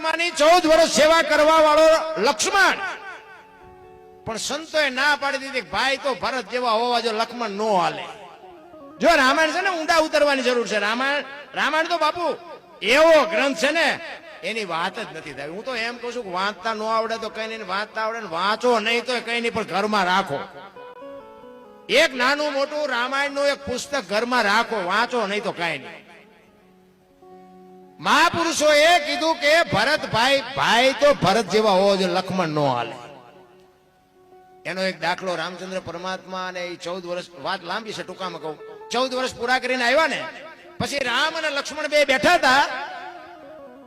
પરમાત્માની ચૌદ વર્ષ સેવા કરવા વાળો લક્ષ્મણ. પણ સંતોએ ના પાડી દીધી ભાઈ તો ભરત જેવા હોવા જો લક્ષ્મણ નો હાલે. જો રામાયણ છે ને, ઊંડા ઉતરવાની જરૂર છે. રામાયણ રામાયણ તો બાપુ એવો ગ્રંથ છે ને, એની વાત જ નથી થાય. હું તો એમ કહું છું કે વાંચતા ન આવડે તો કઈ નહીં, વાંચતા આવડે ને વાંચો, નહીં તો કઈ નહીં, પણ ઘરમાં રાખો. એક નાનું મોટું રામાયણનું એક પુસ્તક ઘરમાં રાખો, વાંચો, નહીં તો કઈ નહીં. મહાપુરુષો એ કીધું કે ભરતભાઈ, ભાઈ તો ભરત જેવા હોવો જોઈએ લક્ષ્મણ નો હાલે. એનો એક દાખલો રામચંદ્ર પરમાત્મા અને એ ચૌદ વર્ષ, વાત લાંબી છે ટૂંકામાં કહું. ચૌદ વર્ષ પૂરા કરીને આવ્યા ને, પછી રામ અને લક્ષ્મણ બે બેઠા હતા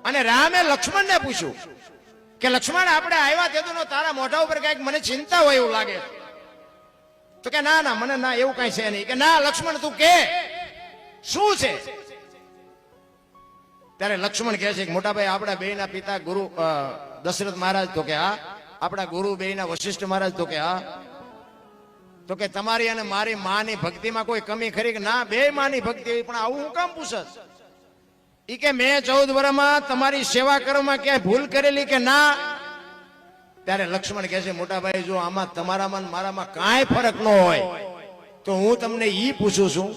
અને રામે લક્ષ્મણને પૂછ્યું કે, લક્ષ્મણ, આપણે આવ્યા તે તો તારા મોઢા ઉપર કંઈક મને ચિંતા હોય એવું લાગે. તો કે, ના ના, મને ના, એવું કઈ છે નહીં. કે, ના, લક્ષ્મણ, તું કે. શું છે? ત્યારે લક્ષ્મણ કહે છે કે, મોટાભાઈ, આપણા બે ના પિતા ગુરુ દશરથ મહારાજ તો કે, હા. આપણા ગુરુ બે ના વશિષ્ઠ મહારાજ તો કે, હા. તો કે, તમારી અને મારી માની ભક્તિમાં કોઈ કમી ખરી કે ના? બે માની ભક્તિ પણ આવું હું કામ પૂછસ ઈ કે, મેં ચૌદ વર્ષમાં તમારી સેવા કરવામાં ક્યાંય ભૂલ કરેલી કે ના? ત્યારે લક્ષ્મણ કહે છે, મોટાભાઈ, જો આમાં તમારામાં મારામાં કાંઈ ફરક ન હોય, તો હું તમને ઈ પૂછું છું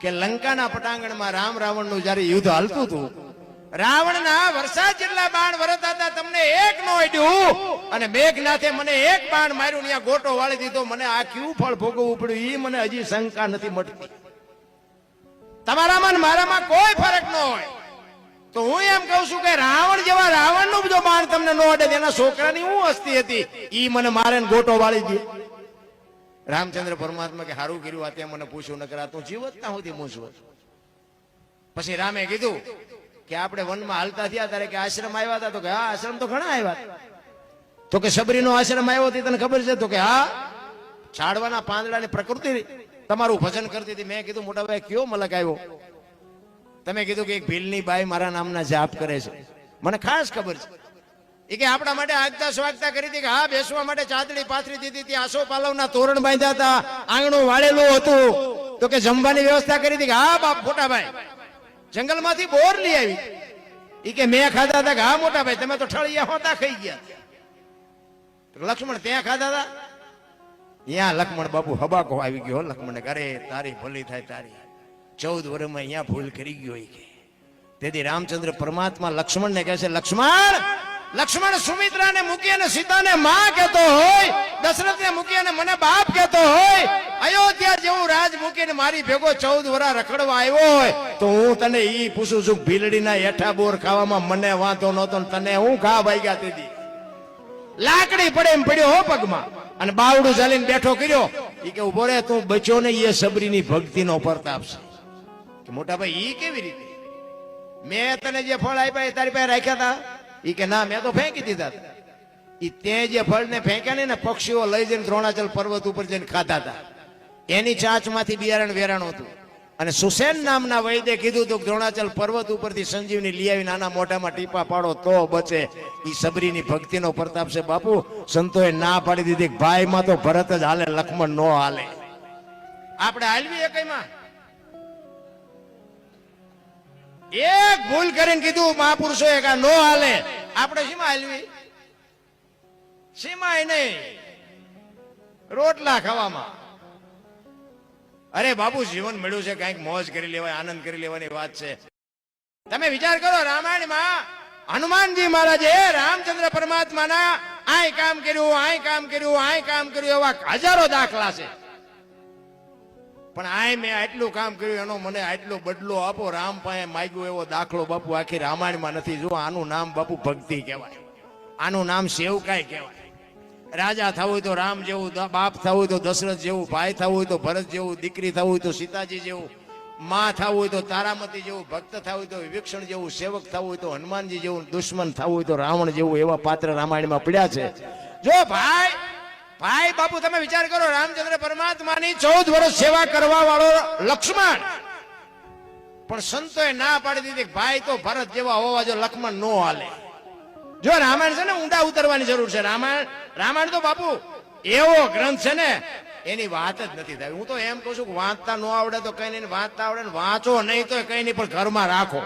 કે લંકાના પટાંગણમાં રામ રાવણનું જ્યારે યુદ્ધ હાલતું હતું, રાવણના વરસાદ જેટલા બાણ વરસતા હતા, તમને એક નો અડ્યું અને મેઘનાથે મને એક બાણ માર્યું ત્યાં ગોટો વાળી દીધો, મને આ કેવું ફળ ભોગવવું પડ્યું. એ મને હજી શંકા નથી મટતી. તમારામાં મારામાં કોઈ ફરક ન હોય. તો હું એમ કહું છું કે રાવણ જેવા રાવણનું જો બાણ તમને ન અડે તેના છોકરાની હું હસ્તી હતી એ મને મારે ગોટો વાળી દે. રામચંદ્ર પરમાત્મા કે હારું કર્યું, આ તે મને પૂછ્યું, નકર આ જીવત જીવતતા સુધી મૂંઝવત પછી રામે કીધું કે આપણે વનમાં હાલતા થયા ત્યારે કે આશ્રમ આવ્યા હતા, તો કે હા, આશ્રમ તો ઘણા આવ્યા તો કે શબરીનો આશ્રમ આવ્યો હતી તને ખબર છે? તો કે હા. છાડવાના પાંદડાની પ્રકૃતિ તમારું ભજન કરતી હતી. મેં કીધું, મોટા ભાઈ કયો મલક આવ્યો? તમે કીધું કે એક ભીલની બાઈ મારા નામના જાપ કરે છે. મને ખાસ ખબર છે. એ કે આપણા માટે આગતા સ્વાગતા કરી હતી કે હા, બેસવા માટે ચાદડી પાથરી દીધી હતી, આસો પાલવના તોરણ બાંધ્યા હતા, આંગણું વાળેલું હતું. તો કે જમવાની વ્યવસ્થા કરી હતી કે હા, બાપ મોટા ભાઈ જંગલમાંથી બોર લઈ આવી. ઈ કે મેં ખાધા હતા કે હા, મોટાભાઈ, તમે તો ઠળિયા હોતા ખાઈ ગયા. લક્ષ્મણ ત્યાં ખાધા હતા? ત્યાં લક્ષ્મણ બાપુ હબાકો આવી ગયો લક્ષ્મણ કરે તારી ભલી થાય, તારી. ચૌદ વર્ષમાં અહીંયા ભૂલ કરી ગયો કે. તેથી રામચંદ્ર પરમાત્મા લક્ષ્મણને કહે છે, લક્ષ્મણ લક્ષ્મણ સુમિત્રાને મૂકી અને સીતાને માં કહેતો હોય, દશરથને મૂકી અને મને બાપ કહેતો હોય, અયોધ્યા જેવું રાજ મૂકીને મારી ભેગો ચૌદ વરા રખડવા આવ્યો હોય, તો હું તને ઈ પૂછું છું, ભીલડીના હેઠા બોર ખાવામાં મને વાંધો નહોતો તને હું ખા ભાગ્યા તેથી? લાકડી પડે એમ પડ્યો હો પગમાં. અને બાવડું ચાલીને બેઠો કર્યો. એ કે ઊભો રે તું બચ્યો ને એ સબરીની ભક્તિનો પ્રતાપ છે. મોટા ભાઈ, ઈ કેવી રીતે? મેં તને જે ફળ આપ્યા એ તારી પાસે રાખ્યા હતા? ઈ કે, ના, મેં તો ફેંકી દીધા એ તે જે ફળને ફેંક્યા ને પક્ષીઓ લઈ જઈને દ્રોણાચલ પર્વત ઉપર જઈને ખાધા હતા એની ચાંચમાંથી બિયારણ વેરાણું હતું. અને સુસેન નામના વૈદ્ય કીધું હતું દ્રોણાચલ પર્વત ઉપરથી સંજીવની લઈ આવી નાના મોઢામાં ટીપા પાડો તો બચે. એ સબરીની ભક્તિનો પ્રતાપ છે, બાપુ, સંતોએ ના પાડી દીધી. ભાઈમાં તો ભરત જ હાલે લક્ષ્મણ નો હાલે. આપણે હાલવી એકઈમાં એક ભૂલ કરીને કીધું મહાપુરુષોએ કે નો હાલે. આપણે સીમા હાલવી? સીમાય નહીં. રોટલા ખાવામાં. અરે બાબુ જીવન મળ્યું છે, કંઈક મોજ કરી લેવાય, આનંદ કરી લેવાની વાત છે. તમે વિચાર કરો, રામાયણમાં હનુમાનજી મહારાજે રામચંદ્ર પરમાત્માના આય કામ કર્યું, આય કામ કર્યું, આય કામ કર્યું, એવા હજારો દાખલા છે. પણ આય મેં આટલું કામ કર્યું, એનો મને આટલો બદલો આપો. રામ પાસે માગ્યો એવો દાખલો બાપુ આખી રામાયણમાં નથી. જો આનું નામ બાપુ ભક્તિ કહેવાય. આનું નામ સેવકાય કહેવાય. રાજા થવું હોય તો રામ જેવું બાપ થવું હોય તો દશરથ જેવું, ભાઈ થવું હોય તો ભરત જેવું, દીકરી થવું હોય તો સીતાજી જેવું, માં થવું હોય તો તારામતી જેવું, ભક્ત થવું હોય તો વિભીક્ષણ જેવું, સેવક થવું હોય તો હનુમાનજી જેવું, દુશ્મન થવું હોય તો રાવણ જેવું એવા પાત્ર રામાયણમાં પડ્યા છે. જો ભાઈ ભાઈ, બાપુ, તમે વિચાર કરો, રામચંદ્ર પરમાત્માની ચૌદ વર્ષ સેવા કરવા વાળો લક્ષ્મણ. પણ સંતોએ ના પાડી દીધી ભાઈ, તો ભરત જેવા હોવા જો લક્ષ્મણ નો હાલે. જો રામાયણ છે ને, ઊંડા ઉતરવાની જરૂર છે. રામાયણ રામાયણ તો બાપુ, એવો ગ્રંથ છે ને, એની વાત જ નથી થાય. હું તો એમ કહું છું કે વાંચતા ન આવડે તો કઈ નહીં, વાંચતા આવડે ને વાંચો, નહીં તો કઈ નહીં, પણ ઘરમાં રાખો.